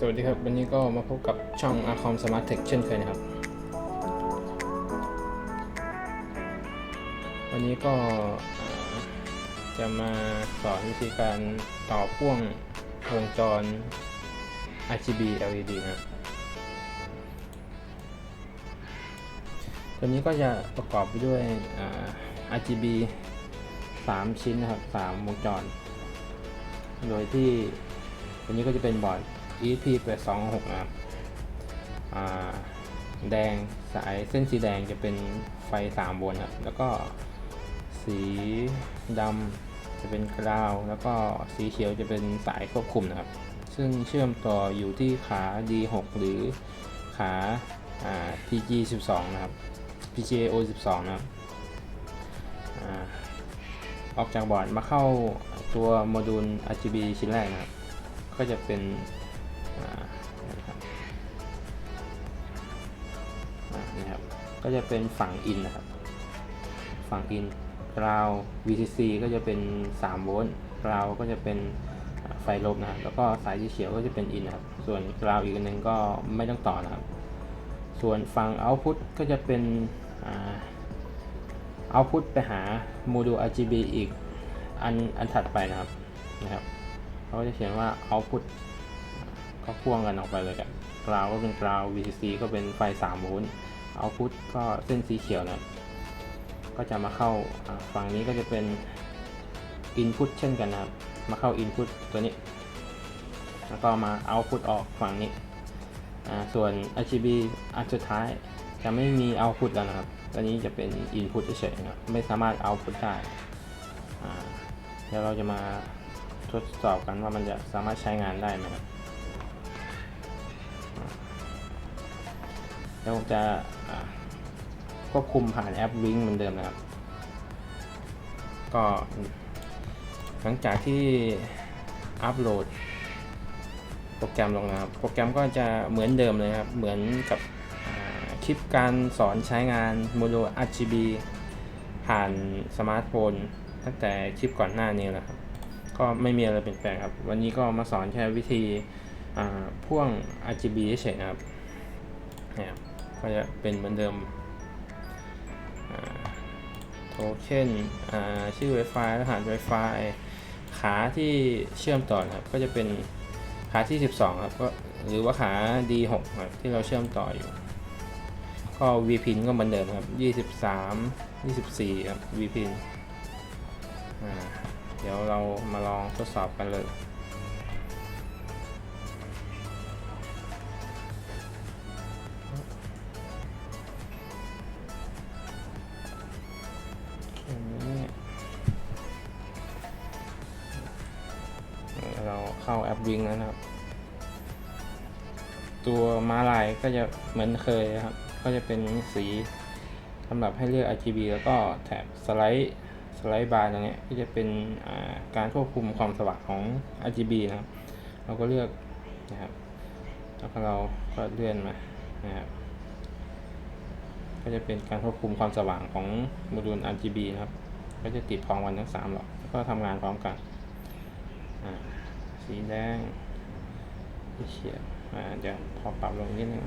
สวัสดีครับ วันนี้ก็มาพบกับช่อง Acom Smart Tech เช่นเคยนะครับ วันนี้ก็จะมาสอนวิธีการต่อพ่วงวงจร RGB LED นะตัวนี้ก็จะประกอบไปด้วย RGB 3 ชิ้นนะครับ 3 วงจร โดยที่ตัวนี้ก็จะเป็นบอร์ด ESP 826นะครับแดงสายเส้นสีแดงจะเป็นไฟ3โวลต์ครับ แล้วก็สีดำจะเป็นกราว แล้วก็สีเขียวจะเป็นสายควบคุมนะครับ ซึ่งเชื่อมต่ออยู่ที่ขา D6 หรือขาอา PG12 นะครับ PGA-O 12 นะครับออกจากบอร์ดมาเข้าตัวโมดูล RGB ชิ้นแรกนะครับ ก็จะเป็น นี่ครับ ก็จะเป็นฝั่งอินนะครับ ฝั่งอินกราว VCC ก็จะเป็น 3 โวลต์กราวก็จะเป็นไฟลบนะครับ แล้วก็สายสีเขียวก็จะเป็นอินนะครับ ส่วนกราวอีกอันนึงก็ไม่ต้องต่อนะครับ ส่วนฝั่ง output ก็จะเป็นเอา output ไปหาโมดูล RGB อีกอันอันถัดไปนะครับนะครับเขาจะเขียนว่า output ก็พ่วงกันออกไปเลยกันกราวก็เป็นกราว VCC ก็เป็นไฟ 3 โวลต์ output ก็เส้นสีเขียวนะก็จะมาเข้าฝั่งนี้ก็จะเป็น input เช่นกันนะครับ มาเข้า input ตัวนี้ แล้วก็มา output ออกฝั่งนี้ ส่วน RGB อันสุดท้ายจะไม่มี output แล้วนะครับ ตัวนี้จะเป็น input เฉยๆนะครับไม่สามารถ output ได้อ่าเดี๋ยวเราจะมาทดสอบกันว่ามันจะสามารถใช้งานได้ไหมครับ เดี๋ยวผมจะควบคุมผ่านแอป Link เหมือนเดิมนะครับ ก็หลังจากที่อัปโหลดโปรแกรมลงนะครับ โปรแกรมก็จะเหมือนเดิมเลยครับ เหมือนกับคลิปการสอนใช้งานโมดูล RGB ผ่านสมาร์ทโฟนตั้งแต่คลิปก่อนหน้านี้แหละครับ ก็ไม่มีอะไรเปลี่ยนแปลงครับ วันนี้ก็มาสอนแค่วิธีพ่วง RGB เฉยๆครับเนี่ยครับ ก็จะเป็นเหมือนเดิมโทเค็นชื่อ Wi-Fi รหัส Wi-Fi ขาที่เชื่อมต่อนะครับก็จะเป็นขาที่ 12 ครับก็หรือว่าขา D6 ครับที่เราเชื่อมต่ออยู่ ก็ VPin ก็เหมือนเดิมครับ 23 24 ครับ VPin เดี๋ยวเรามาลองทดสอบกันเลย เข้าแอปวิ่งแล้วนะครับ ตัวม้าลายก็จะเหมือนเคยนะครับ ก็จะเป็นสีสำหรับให้เลือก RGB แล้วก็แถบสไลด์สไลด์บาร์ตรงนี้ก็จะเป็นการควบคุมความสว่างของ RGB นะครับ เราก็เลือกนะครับ แล้วก็เราก็เลื่อนมานะครับก็จะเป็นการควบคุมความสว่างของโมดูล RGB นะครับ ก็จะติดพร้อมกันทั้งสามหลอดแล้วก็ทำงานพร้อมกันอ่า สีแดงเขียวอ่าเดี๋ยวพอปรับลงนิดนึง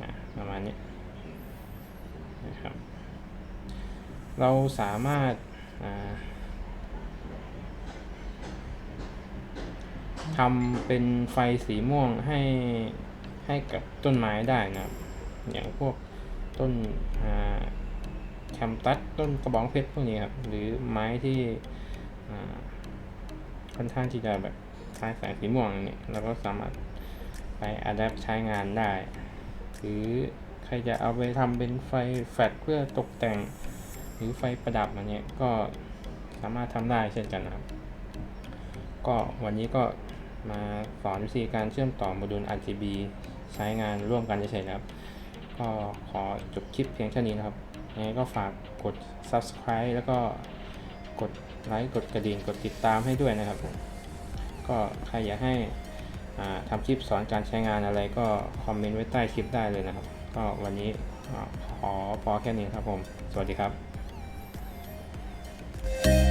อ่าประมาณนี้นะครับ เราสามารถอ่าทำเป็นไฟสีม่วงให้ให้กับต้นไม้ได้นะครับอย่างพวกต้นอ่าแคมตัสต้นกระบองเพชรพวกนี้ครับ หรือไม้ที่อ่า ค่อนข้างที่จะแบบคล้ายแสงสีม่วงเนี่ยเราก็สามารถไปอัดแอปใช้งานได้ หรือใครจะเอาไปทำเป็นไฟแฟลชเพื่อตกแต่ง หรือไฟประดับอันเนี้ยก็สามารถทำได้เช่นกันนะครับ ก็วันนี้ก็มาสอนวิธีการเชื่อมต่อโมดูล RGB ใช้งานร่วมกันเฉยๆนะครับ ก็ขอจบคลิปเพียงเท่านี้นะครับยังไงก็ฝากกด subscribe แล้วก็ กดไลค์กดกระดิ่งกดติดตามให้ด้วยนะครับผมก็ใครอยากให้ทำคลิปสอนการใช้งานอะไรก็คอมเมนต์ไว้ใต้คลิปได้เลยนะครับ ก็วันนี้ขอพอแค่นี้ครับผม สวัสดีครับ